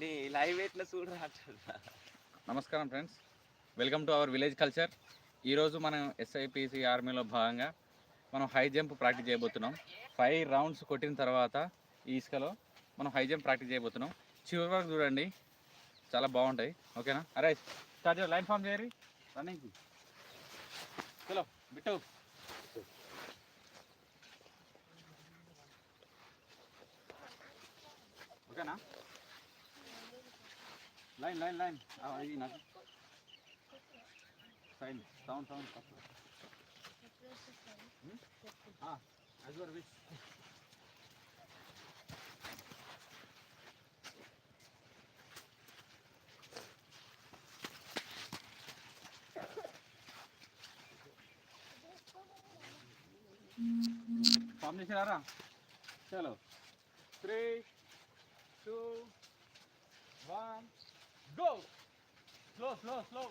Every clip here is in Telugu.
నీ లైవ్ ఎట్లా చూడరా నమస్కారం friends. Welcome to our village culture ఈరోజు మనం ఎస్ఐపిసి ఆర్మీలో భాగంగా మనం హై జంప్ ప్రాక్టీస్ చేయబోతున్నాం. ఫైవ్ రౌండ్స్ కొట్టిన తర్వాత ఈ ఇసుకలో మనం హై జంప్ ప్రాక్టీస్ చేయబోతున్నాం. చివరి వరకు చూడండి. చాలా బాగుంటాయి. ఓకేనా? అరే స్టార్ట్ లైన్ ఫామ్ చేయరి రన్నింగ్ చలో బిట్టు. ఓకేనా? లైన్ లైన్ లైన్ ఇది నాకు sign sound sound as your wish form చేసినారా చలో three two one go slow slow slow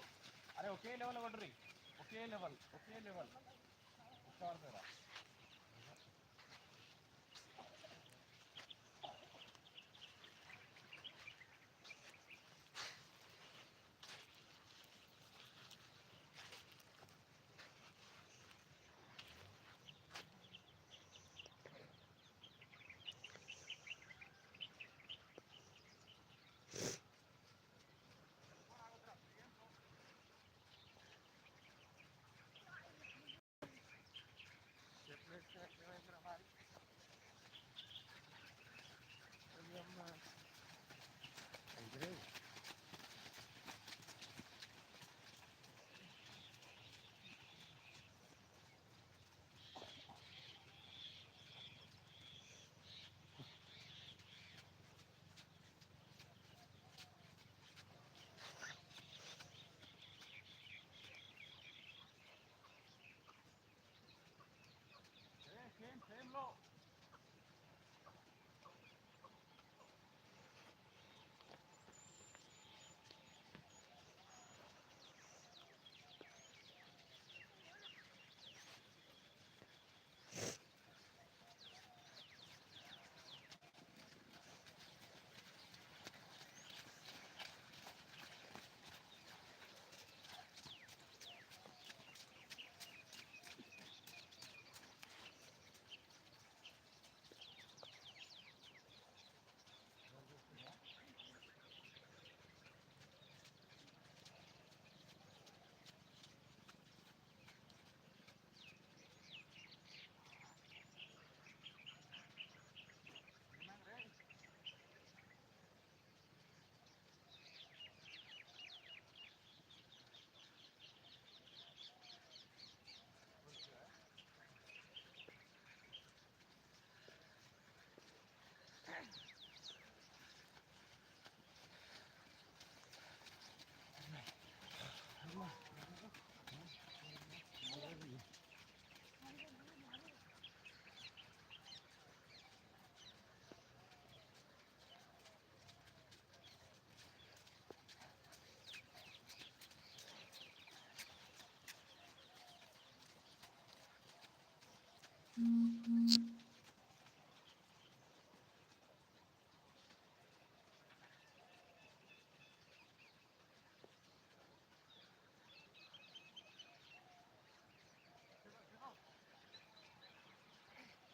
అరే ఒకే లెవెల్ కొట్టరి. ఒకే లెవెల్ ఒకే లెవెల్ పడతారా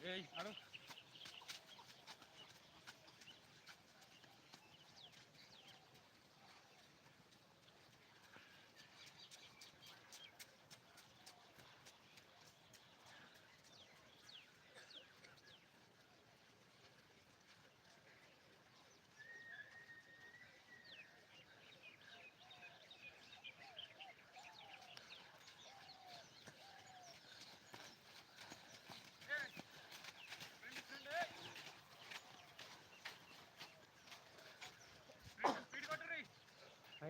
అడు అయినా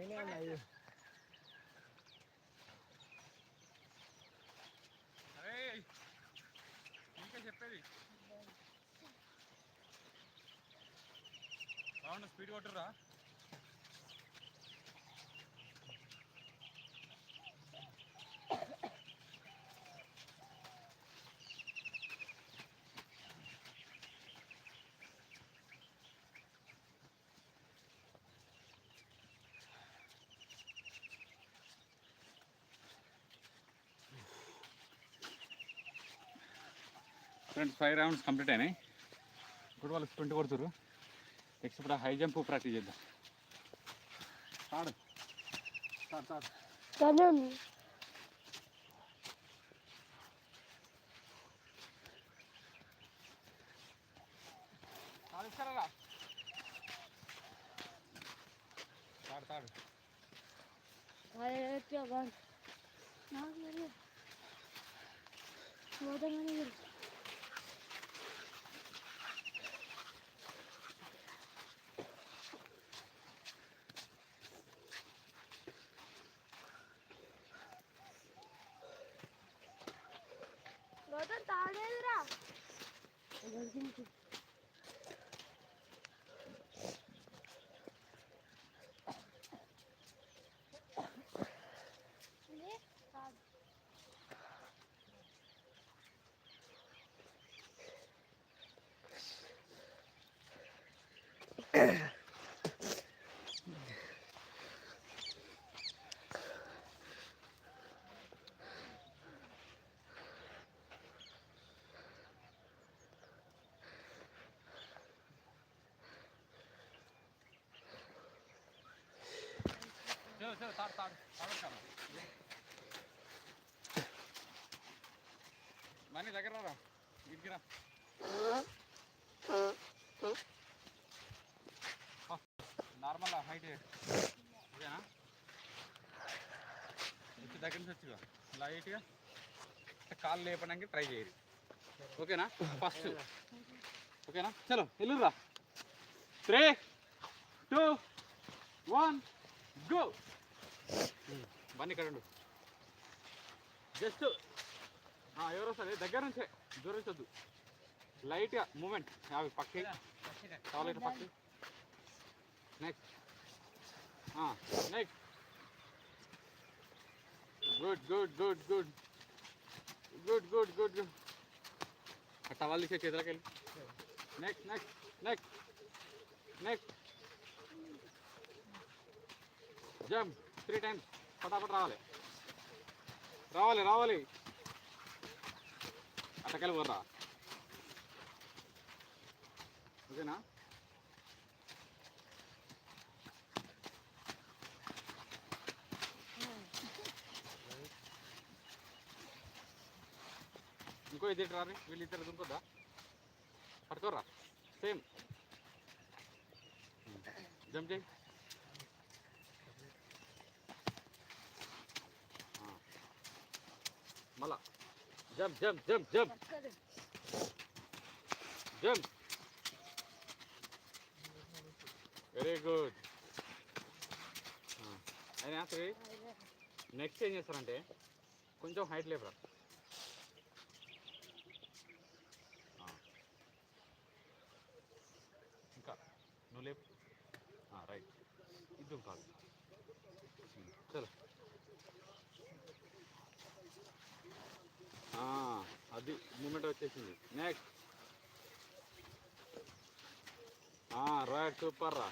ఉన్నాయి. అరే ఇంకా చెప్పేది. బాగుండు స్పీడ్ కొట్టురా ఫ్రెండ్స్ ఫైవ్ రౌండ్స్ కంప్లీట్ అయినాయి. ఇప్పుడు వాళ్ళు ట్వంటీ కొడుతురు నెక్స్ట్ ఇప్పుడు హై జంప్ ప్రాక్టీస్ చేద్దాం. Alegra. మనీ దగ్గర రా. ఇదిరా నార్మల్ హైట్ ఇదేనా? వచ్చి దగ్గర నుంచి వచ్చిగా లైట్గా కాలు లేపడానికి ట్రై చేయరు. ఓకేనా? ఫస్ట్ ఓకేనా? చలో వెళ్ళురా. త్రీ టూ వన్ గో బండి ఇక్కడ ఉండు. జస్ట్ ఎవరు వస్తారు? దగ్గర నుంచే దూరం నుంచి వద్దు. లైట్గా మూమెంట్ అవి పక్కి చాలా Pakki next next good good good good good good good good towel తీసే చేతులకి వెళ్ళి. Next next next next jump three times పటాపట్ రావాలి. రావాలి రావాలి. అట్టకెళ్ళి పోర్రా ఓకేనా? ఇంకో ఇది రారి వీళ్ళు ఇద్దరు దుంకొద్దా? పట్టుకోర్రా. సేమ్. జంప్ చేయి మళ్ళా jump jump jump jump. Jump. Very good అయినా త్రీ నెక్స్ట్ ఏం చేస్తారంటే కొంచెం హైట్ లేపరా. ఇంకా నువ్వు లేపు. రైట్ ఇద్దరు కాదు. చలో. అది మూమెంట్ వచ్చేసింది. నెక్స్ట్ రైట్ సూపర్ రా.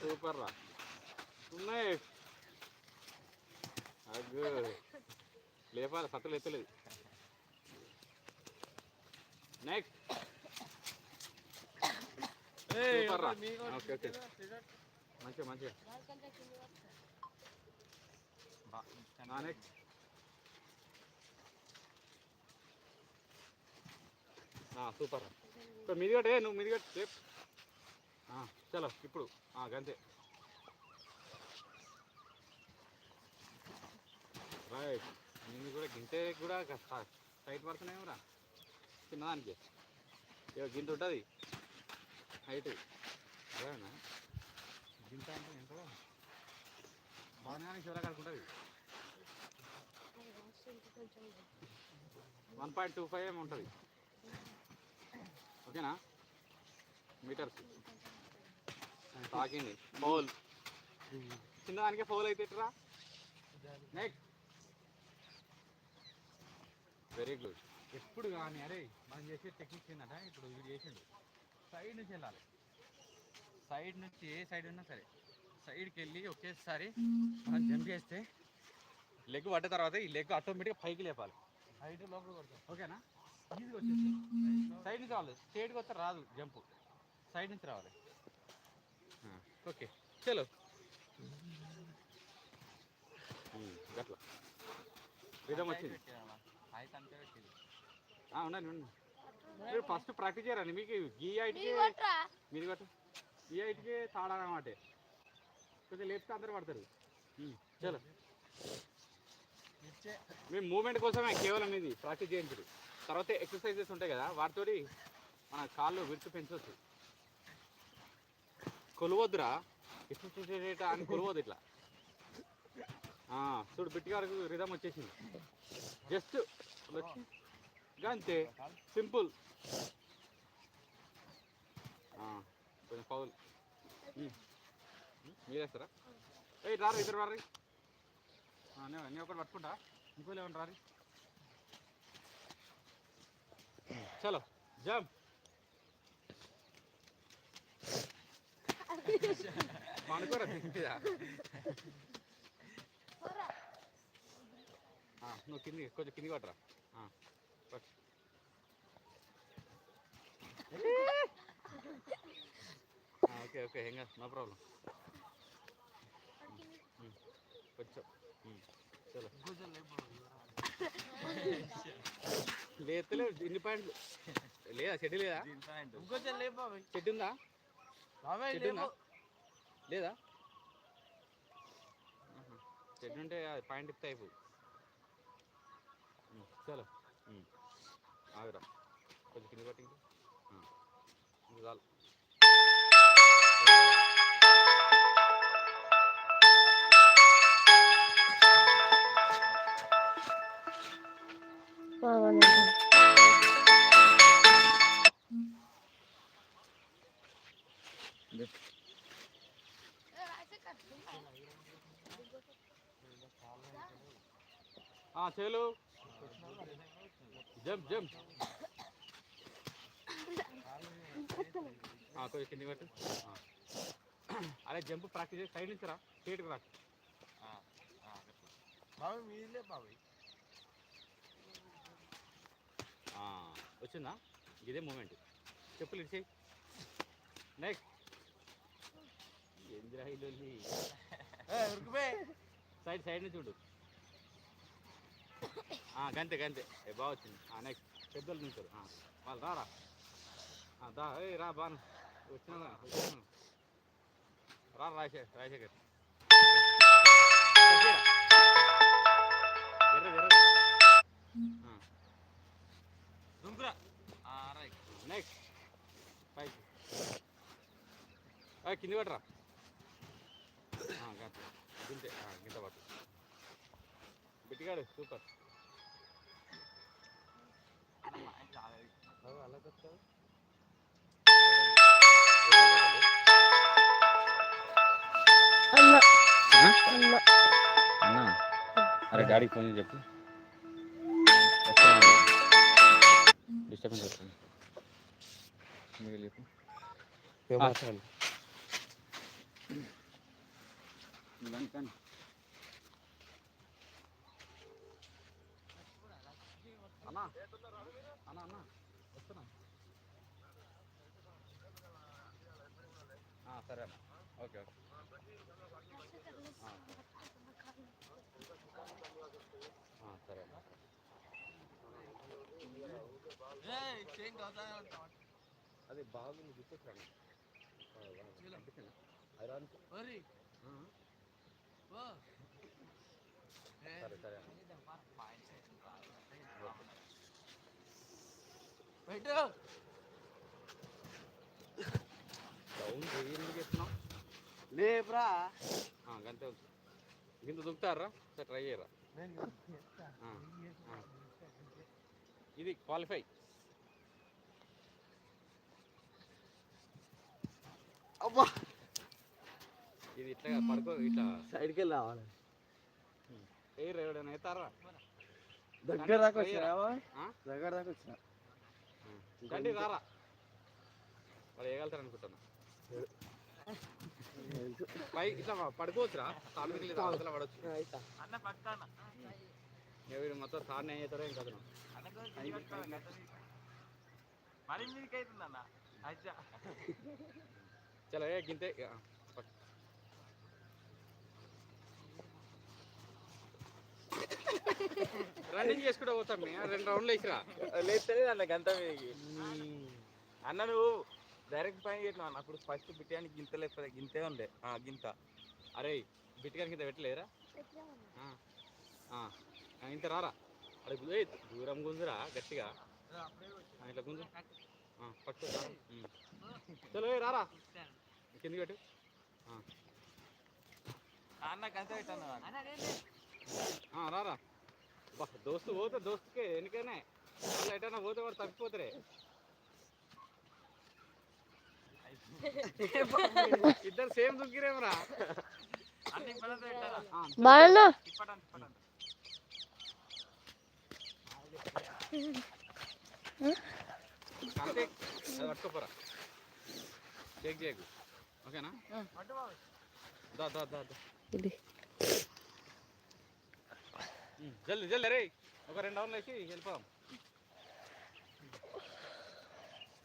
సూపర్ రా. ఉన్నాయి అగ్గు లేపాలి సత్తలు ఎత్తలేదు. నెక్స్ట్ సూపర్ రా. Okay okay. మంచిగా మంచిగా. Next super. ఇప్పుడు మీది కట్టే నువ్వు మీది కట్టు సేఫ్ చలో ఇప్పుడు. గంతే. రైట్. నేను కూడా గింటే కూడా టైట్ పడుతున్నాయేమరా చిన్నదానికి. ఇక గింత ఉంటుంది. హైట్. అదేనా? గింత అంటే ఎంతో? బాగానే చివర కడుకుంటుంది వన్ పాయింట్ టూ ఫైవ్ ఏమి ఉంటుంది. ఓకేనా? మీటర్స్. తాకింది. ఫౌల్. చిన్నదానికే ఫౌల్ అయితే ఎట్రా? నెక్స్ట్ వెరీ గుడ్ ఎప్పుడు కానీ అరే మనం చేసే టెక్నిక్స్ ఏంటంటే ఇప్పుడు వీడు చేసిండు. సైడ్ నుంచి వెళ్ళాలి. సైడ్ నుంచి ఏ సైడ్ ఉన్నా సరే. సైడ్కి వెళ్ళి ఒకేసారి మనం జంప్ చేస్తే లెగ్ పడ్డ తర్వాత ఈ లెగ్ ఆటోమేటిక్గా పైకి లేపాలి. సైడ్ లోపల కొడతాం. ఓకేనా? ఈజీగా వచ్చేసి సైడ్ నుంచి రావాలి. స్ట్రేట్గా వస్తే రాదు జంప్. సైడ్ నుంచి రావాలి. ఓకే. చలో. గట్లా. విధం వచ్చింది. ఆ, ఉండండి ఉండండి. మీరు ఫస్ట్ ప్రాక్టీస్ చేయరండి మీకు ఈ మీరు కొట్టు. ఈ తాడాలన్నమాట కొంచెం లేపితే అందరు పడతారు. చలో. మేము మూమెంట్ కోసమే కేవలం ఇది. ప్రాక్టీస్ చేయించరు. తర్వాత ఎక్సర్సైజెస్ ఉంటాయి కదా వాటితోటి మన కాళ్ళు విరుచు పెంచవచ్చు కొలవద్దురా. ఇట్లా అని కొలవద్దు ఇట్లా. చూడు బిట్టి వరకు రిధం వచ్చేసింది. జస్ట్ అంతే సింపుల్ కొంచెం పౌల్ మీరేస్తారా? ఏ రారు ఇద్దరు రారీ. నేను ఒకటి పట్టుకుంటా. ఇంకోళ్ళు ఏమన్నా చలో జంప్ అనుకోరా తింటిదా నువ్వు కింది కొంచెం కింది కొట్టరా ఓకే ఓకే ఏం కాదు నో ప్రాబ్లం కొంచెం చలో లేతలే ఇన్ని పాయింట్లు లేదా చెట్టు లేదా? చెట్టు ఉందా చెట్టు ఉందా లేదా. చెట్టు ఉంటే పాయింట్ ఇస్తే అయిపోయి చలో. ఆగురా. కొంచెం కింద పట్టి ఇంకా ఆ. ఇంకా చాలు. చేలు? Jump jump. కింద పెట్టు. అరే జంప్ ప్రాక్టీస్ చేసి సైడ్ నుంచి రా. స్ట్రేట్కి రా. ఆ, వచ్చిందా? ఇదే మూమెంట్. చెప్పులు ఇచ్చేయి నెక్స్ట్ ఏందిరా ఈ లొల్లి? సైడ్ సైడ్ నుంచి ఉండు. గంతే గంతే. ఏ బాగా వచ్చింది. నెక్స్ట్ పెద్దలు తింటారు. వాళ్ళు రారా? దా ఏ రా బాను. వచ్చినా రా రాజశేఖర్. రాజశేఖర్ ఎర్ర ఎర్ర నెక్స్ట్ పైకి. ఆ, కింది పట్టరా. గంత పట్టు. బిట్టిగాడు సూపర్ అన్నా అరే డాడీకి ఫోన్ చేసి చెప్పు డిస్టర్బెన్స్ వస్తుంది మీకు చెప్పు కానీ కానీ అన్నా. అన్నా అన్నా. వస్తున్నా. సరే అన్న. Okay okay. సరే అన్న. అది బాగుంది తీసుకొచ్చాను ఐరాన్. సరే సరే అన్న డౌన్ చేయి ఎందుకు చెప్తున్నావు లేపురా. ఆ, గంతే ఉంచు ఇంత దుక్కుతారా? సరే ట్రై చేయరా. ఇది క్వాలిఫై అబ్బా. ఇది ఇట్లా పడుకో ఇట్లా. సైడ్కి వెళ్ళి రావాలి. ఏ ఎవడైనా అవుతారా దగ్గర దాకా వచ్చినావా? దగ్గర దాకా వచ్చిన? కండి రారా. వాళ్ళు వేయగలుగుతారు అనుకుంటున్నా. పై ఇట్లా పడుకోవచ్చురా. లేదా అవతల పడవచ్చు అన్న పక్కన. వీడు మొత్తం తాడిని ఏం చేస్తారో ఇంకా అతను మరి అచ్చా. చలో ఏ గింతే. ఇక, పట్టు. రన్నింగ్ చేసుకుంటూ పోతాం రెండు రౌండ్లు వేసిరా. లేస్తేనే అన్న గంట మీదకి అన్న నువ్వు డైరెక్ట్ పైన పెట్టినావు అన్న. అప్పుడు ఫస్ట్ బిర్యానీ గింత లేకపోతే గింతే ఉండే. ఆ గింత. అరే ఆ, ఆ, ఆ, ఇంత రారా? అరే గు- ఏయ్, దూరం గుంజురా గట్టిగా. ఇట్లా గుంజు. ఆ, పట్టు. చలో రారా? కింది పెట్టు. అన్న గంట పెట్టాను ఆ, రారా? దోస్తు పోతే దోస్తుకే వాళ్ళు ఎటైనా పోతే వాడు తప్పిపోతారే ఇద్దరు సేమ్ దుక్కిరేమరా పట్టుకోపోరా చెక్ చేయకు. ఓకేనా? దా దా దా దా. జల్ది జల్ది రే ఒక రెండు అవర్లు వేసి వెళ్ళిపోదాం.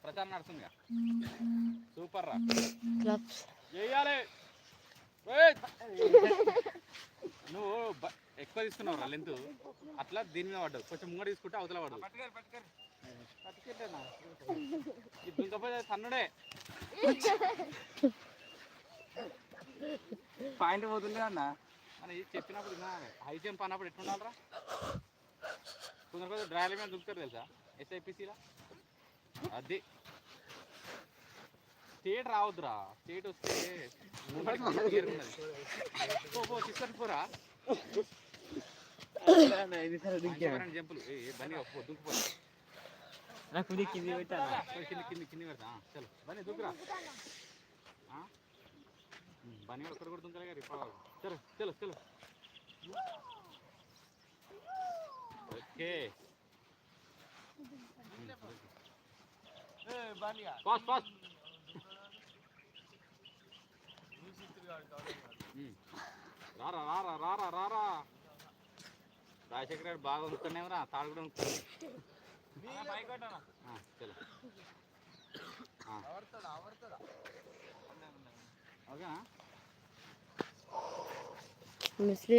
ప్రచారం నడుస్తుందిగా. సూపర్ రా. చేయాలి! నువ్వు బ- ఎక్కువ తీసుకున్నావు రా లెంత్. అట్లా దీని మీద పడ్డావు. కొంచెం ముంగడ తీసుకుంటే అవతల ఇది దుంకపోతే సన్నుడే. పాయింట్ పోతుండే అన్న. అని చెప్పినప్పుడు హై జంప్ అన్నప్పుడు ఎట్లుండాలరా? కొందరు కొంచెం డ్రాయల మీద దుక్కుతారు తెలుసా? ఎస్ఐపిసిలా అది. స్టేట్ రావద్దురా. స్టేట్ వస్తే. పో తీసుకొని పోరా. జంపులు. పో. దుంకుపో నాకు కింది పెట్టాను పోయి కింది కింది కింది పెడతా. చలో. బండి దుంకురా. బండి ఒక్కరు కూడా దుంకలే గారు చలో చలో చలో ఓకే బాగా ఫాస్ట్ ఫాస్ట్ రారా రారా రారా రారా రాజశేఖర్ గారు బాగా ఉంటున్నావురా తాడు కూడా ఉంటుంది ఆ, చలో. ఓకేనా మిస్లీ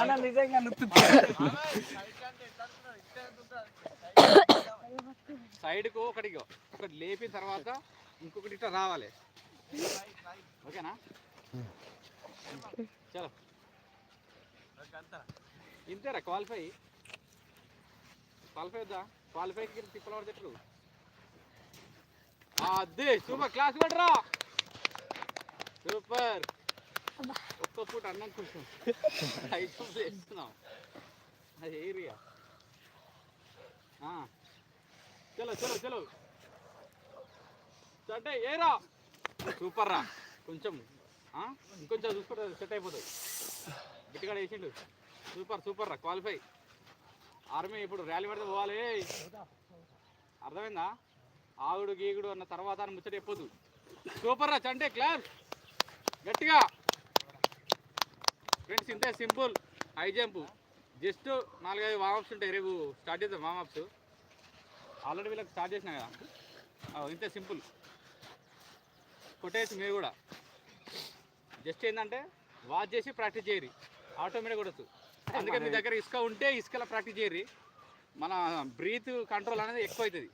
అన్న నిజంగా నువ్వు సైడ్కు ఒకటి ఒకటి లేపిన తర్వాత ఇంకొకటి ఇట్లా రావాలి. ఓకేనా? చలో. ఇంతేరా క్వాలిఫై? క్వాలిఫై వద్దా? క్వాలిఫైకి తిప్పలవాడు చెట్లు అదే సూపర్ క్లాస్ కొట్టరా? సూపర్. ఒక్క పూట అన్నం కొంచెం ఐటమ్ చేస్తున్నాం. అది ఏరియా. చలో చలో చలో. అంటే ఏరా? సూపర్ రా. కొంచెం ఇంకొంచెం చూసుకుంటే సెట్ అయిపోతుంది గట్టిగా వేసిండు. సూపర్ సూపర్ రా. క్వాలిఫై. ఆర్మీ ఇప్పుడు ర్యాలీ పెడితే పోవాలి. అర్థమైందా? ఆగుడు గీగుడు అన్న తర్వాత అని ముచ్చట చెప్పొద్దు సూపర్ రా చంటే క్లాస్ గట్టిగా. ఫ్రెండ్స్ ఇంతే సింపుల్ హై జంప్ జస్ట్ నాలుగైదు వామప్స్ ఉంటాయి రేపు స్టార్ట్ చేద్దాం వామప్స్ ఆల్రెడీ వీళ్ళకి స్టార్ట్ చేసినా కదా? ఇంతే సింపుల్ కొట్టేసి మీరు కూడా. జస్ట్ ఏంటంటే వాచ్ చేసి ప్రాక్టీస్ చేయరు. ఆటోమేటిక్ కొడచ్చు అందుకే మీ దగ్గర ఇసుక ఉంటే ఇసుకలో ప్రాక్టీస్ చేయరు. మన బ్రీత్ కంట్రోల్ అనేది ఎక్కువ అవుతుంది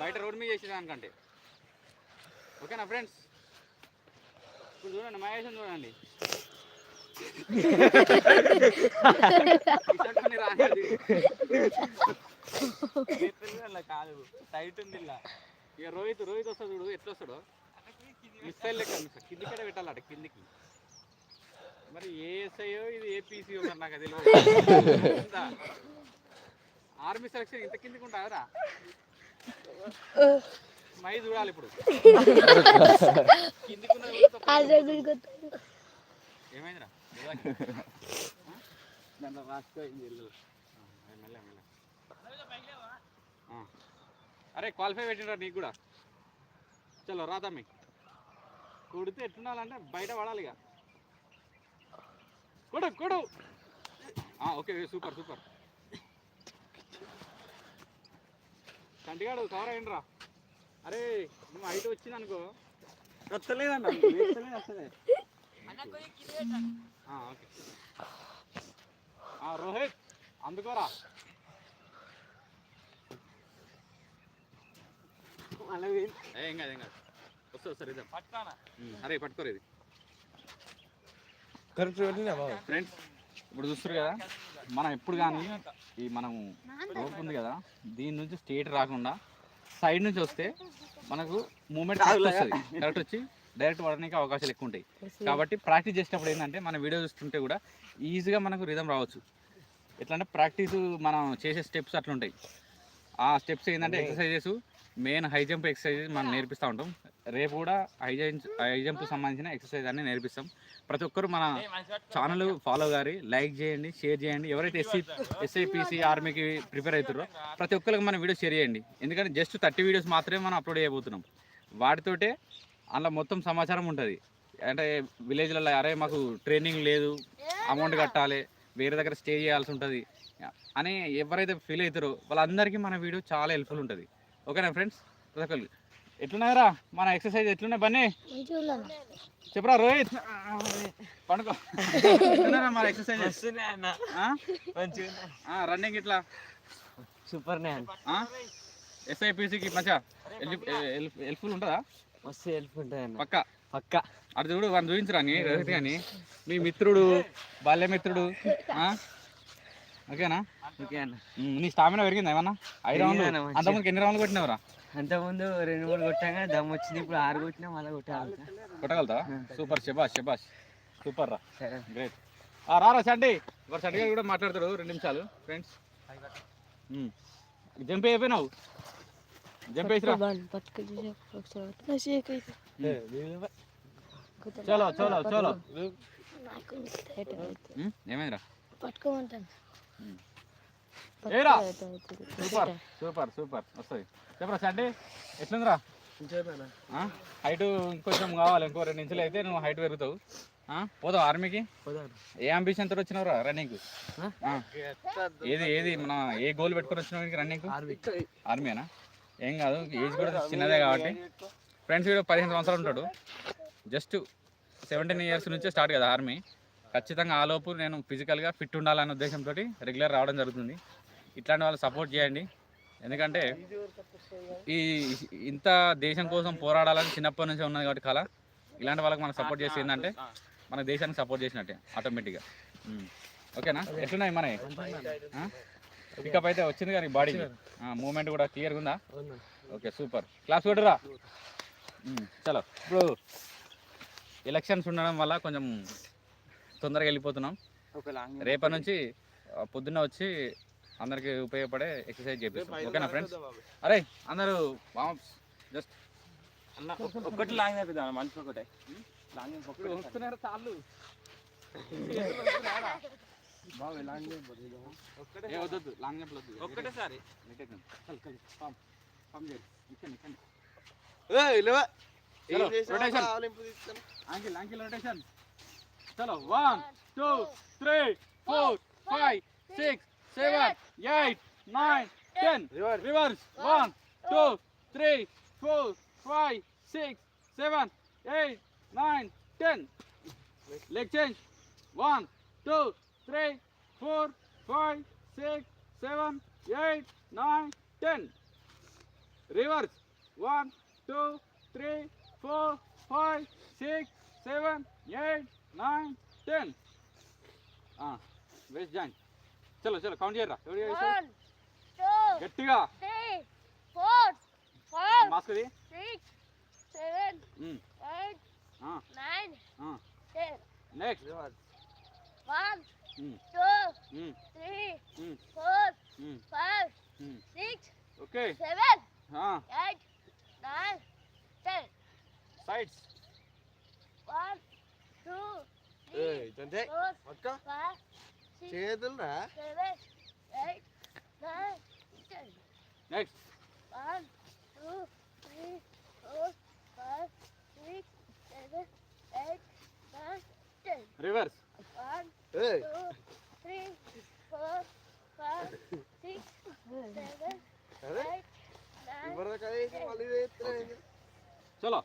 బయట రోడ్ మీద చేసే దానికంటే. ఓకేనా ఫ్రెండ్స్? ఇప్పుడు చూడండి మహేష్ చూడండి. కాదు టైట్ ఉంది ఇలా. ఇక రోహిత్ రోహిత్ వస్తాడు చూడు ఎట్లా వస్తాడు. మిస్సైల్ లెక్క కిందికి కూడా పెట్టాలట కిందికి. మరి ఏ ఎస్ఐయో ఇది ఏ మరి నాకు తెలియదు. ఆర్మీ సెలక్షన్ ఇంత కిందికి ఉంటారా మై చూడాలి ఇప్పుడు. ఏమైందిరా? దాంట్లో రాసుకోయింది అరే క్వాలిఫై పెట్టినరా నీకు కూడా. చలో రా తమ్మి కొడితే ఎట్లుండాలంటే బయట పడాలి ఇక. కొడు కొడు. ఆ, ఓకే సూపర్ సూపర్. కంటిగాడు కవర్ అయ్యిండ్రా అరే నువ్వు హైట్ వచ్చింది అనుకో వస్తలేదన్న వేస్తలేదు అసలే. ఆ, ఓకే. ఆ, రోహిత్ అందుకోరా. ఏం కాదు ఏం కాదు. వస్తుంది వస్తారు పట్టానా అరే పట్టుకోరు ఇది. కరెక్ట్ ఫ్రెండ్స్ ఇప్పుడు చూస్తారు కదా? మనం ఎప్పుడు కానీ ఈ మనం రోప్ ఉంది కదా దీని నుంచి స్టేట్ రాకుండా సైడ్ నుంచి వస్తే మనకు మూమెంట్ వస్తుంది. కరెక్ట్ వచ్చి డైరెక్ట్ పడడానికి అవకాశాలు ఎక్కువ ఉంటాయి. కాబట్టి ప్రాక్టీస్ చేసినప్పుడు ఏంటంటే మన వీడియో చూస్తుంటే కూడా ఈజీగా మనకు రిధం రావచ్చు. ఎట్లా అంటే ప్రాక్టీస్ మనం చేసే స్టెప్స్ అట్లా ఉంటాయి ఆ స్టెప్స్ ఏంటంటే exercises main high jump exercises మనం నేర్పిస్తూ ఉంటాం. రేపు కూడా హై జంప్ హై జంప్ సంబంధించిన ఎక్సర్సైజ్ అన్ని నేర్పిస్తాం. ప్రతి ఒక్కరు మన ఛానల్ ఫాలో గారి లైక్ చేయండి షేర్ చేయండి. ఎవరైతే ఎస్సీ ఎస్ఐపిసి ఆర్మీకి ప్రిపేర్ అవుతారో ప్రతి ఒక్కరికి మన వీడియో షేర్ చేయండి. ఎందుకంటే జస్ట్ థర్టీ వీడియోస్ మాత్రమే మనం అప్లోడ్ చేయబోతున్నాం. వాటితోటే అందులో మొత్తం సమాచారం ఉంటుంది. అంటే విలేజ్లలో అరే మాకు ట్రైనింగ్ లేదు అమౌంట్ కట్టాలి వేరే దగ్గర స్టే చేయాల్సి ఉంటుంది. అని ఎవరైతే ఫీల్ అవుతారో వాళ్ళందరికీ మన వీడియో చాలా హెల్ప్ఫుల్ ఉంటుంది. ఓకేనా ఫ్రెండ్స్? ప్రతి ఒక్కరికి. ఎట్లున్నాయరా? మన ఎక్సర్సైజ్ ఎట్లున్నాయి? బన్నీ? చెప్పరా రోహిత్? పండుకో. మన ఎక్సర్సైజ్? రన్నింగ్ ఇట్లా? సూపర్ ఎస్ఐపిసికి మంచిగా హెల్ప్ఫుల్ ఉంటుందా? మస్తు హెల్ప్ ఉంటుంది పక్క? పక్క. అటు చూడు వాడిని చూపించరా నీ రోహిత్ కానీ మీ మిత్రుడు బాల్యమిత్రుడు ఆ? ఓకేనా? ఓకే అన్న. నీ స్టామినా పెరిగిందా ఏమన్నా? ఐదు రౌండ్లు. అంతకుముందుకు ఎన్ని రౌండ్లు కొట్టినావురా? అంతకుముందు రెండు మూడు కొట్టాక దమ్ వచ్చింది ఇప్పుడు ఆరు కొట్టినా మళ్ళీ కొట్టాలి కొట్టగలుగుతావా? సూపర్ శబాష్ శబాష్ సూపర్ రా. గ్రేట్ రారా చండి మరి చండి గారు కూడా మాట్లాడతాడు రెండు నిమిషాలు. ఫ్రెండ్స్ జంప్ అయిపోయినావు? జంప్ వేసిరా? చలో చలో చలో. ఉమ్, ఏమైందిరా? పట్టుకోమంటాను. ఏరా సూపర్ సూపర్ సూపర్ వస్తుంది. చెప్పరా చండి ఎట్లుందిరా? హైట్ ఇంకొంచెం కావాలి ఇంకో రెండు ఇంచులు అయితే నువ్వు హైట్ పెరుగుతావు. ఆ? పోతావు ఆర్మీకి. ఏ అంబిషన్ తోటి వచ్చినావురా రన్నింగ్ ఏది ఏది? మన ఏ గోల్ పెట్టుకొని వచ్చినావు రన్నింగ్ ఆర్మీనా ఏం కాదు ఏజ్ కూడా చిన్నదే కాబట్టి. ఫ్రెండ్స్ వీడు పదిహేను సంవత్సరాలు ఉంటాడు. జస్ట్ సెవెంటీన్ ఇయర్స్ నుంచే స్టార్ట్ కదా ఆర్మీ ఖచ్చితంగా ఆలోపు నేను ఫిజికల్గా ఫిట్ ఉండాలనే ఉద్దేశంతో రెగ్యులర్ రావడం జరుగుతుంది. ఇట్లాంటి వాళ్ళు సపోర్ట్ చేయండి. ఎందుకంటే ఈ ఇంత దేశం కోసం పోరాడాలని చిన్నప్పటి నుంచి ఉన్నది కాబట్టి కళ. ఇలాంటి వాళ్ళకి మనం సపోర్ట్ చేసి ఏంటంటే మన దేశానికి సపోర్ట్ చేసినట్టే ఆటోమేటిక్గా ఓకేనా? ఎట్లున్నాయి మన పికప్ అయితే వచ్చింది కానీ బాడీ మూమెంట్ కూడా క్లియర్గా ఉందా? ఓకే సూపర్ క్లాస్ కొట్టురా? చలో. ఇప్పుడు ఎలక్షన్స్ ఉండడం వల్ల కొంచెం తొందరగా వెళ్ళిపోతున్నాం. ఒక లాంగ్ రేపటి నుంచి పొద్దున్న వచ్చి అందరికి ఉపయోగపడే ఎక్సర్సైజ్ చేపిస్తాం. ఓకేనా ఫ్రెండ్స్ అరే అందరూ జస్ట్ అన్న ఒక్క- ఒక్కటి లాంగ్ అయిపోయింది మనిషి ఒకటే లాంగ్ ఇప్పుడు వస్తున్నారు చాలు. బాగా లాంగ్ ఏ వద్దొద్దు లాంగ్ ఒక్కటేసారి రొటేషన్ యాంకిల్ యాంకిల్ రొటేషన్ చలో one two three four five six seven eight nine ten reverse one two three four five six seven eight nine ten leg change one two three four five six seven eight nine ten reverse one two three four five six seven eight nine ten waist join చలో చలో కౌంట్ చేయరా గట్టిగా three, four, five, మాస్క్ ఇది six, seven, seven, Mm. eight, Ah. nine, Ah. ten. Next Mm. Mm. Mm. four, Mm. five, Mm. six, okay Ah. eight, nine, ten. Sides One, nine, ten. Next One, two, three, four, five, six, seven, eight, nine, ten. Reverse చలో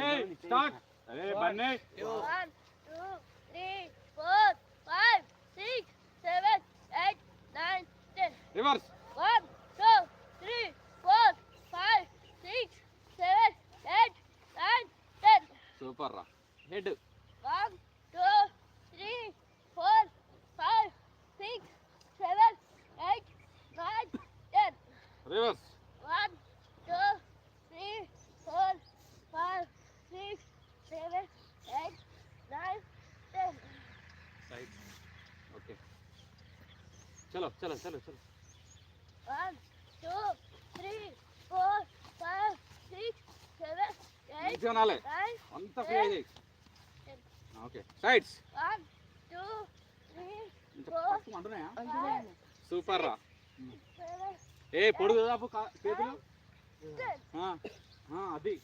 ఏయ్ స్టార్ట్ అరే బన్నే One, two, three, four, five, six, seven, eight, nine, ten. Reverse One, two, three, four, five, six, seven, eight, nine, ten. Super రా head One, two, three, four, five, six, seven, eight, nine, ten. Reverse seven, eight, nine, ten. Okay చలో చలో చలో చలో One, two, three, four, five, six, seven, eight, మంచిగా నాలే nine, అంతా ఫ్రీ అయ్యి okay sides one, two, three, ఇంకా Four. పట్టుకు అంటున్నాయా సూపర్ రా ఏ పొడుగు దాపు చేతులు ten. ఆ, ఆ, అది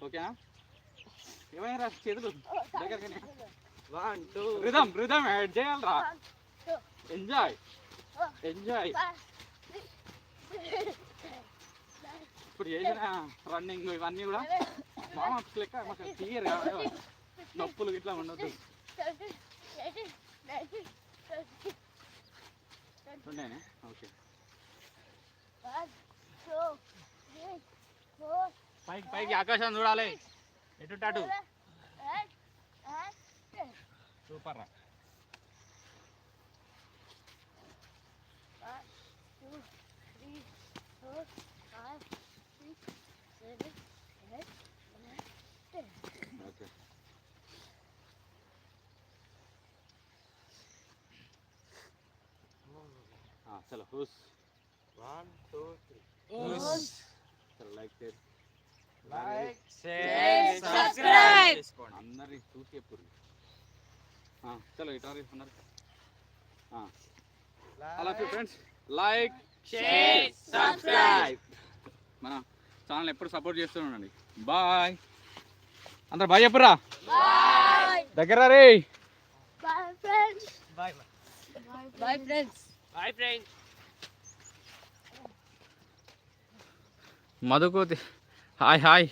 ఓకేనా ఏమైనా చేతులు దగ్గరగానే one two rhythm rhythm add చేయాలరా. ఎంజాయ్ ఎంజాయ్ ఇప్పుడు చేసిన రన్నింగ్ ఇవన్నీ కూడా బాగా లెక్క మాకు క్లియర్ నొప్పులు ఇట్లా ఉండదు seventeen, eighteen, nineteen, twenty. ఉండేనా ఓకే పైకి పైకి ఆకాశం చూడాలి. ഇട്ടു ടാട്ടു സൂപ്പറാ Ah, चलो हुस वन टू थ्री हुस चलो like this like Share, subscribe. చేసుకోండి అందరి చూసి చెప్పుడు చలో ఇటు అందరు అలా ఫ్రెండ్స్ లైక్ Share, subscribe. మన ఛానల్ ఎప్పుడు సపోర్ట్ చేస్తూ ఉండండి. బాయ్ అందరు బాయ్ చెప్పురా Bye. దగ్గర రే. Bye, friends. Bye Bye, friends. Bye friends మధుకోతి. Hi, hi.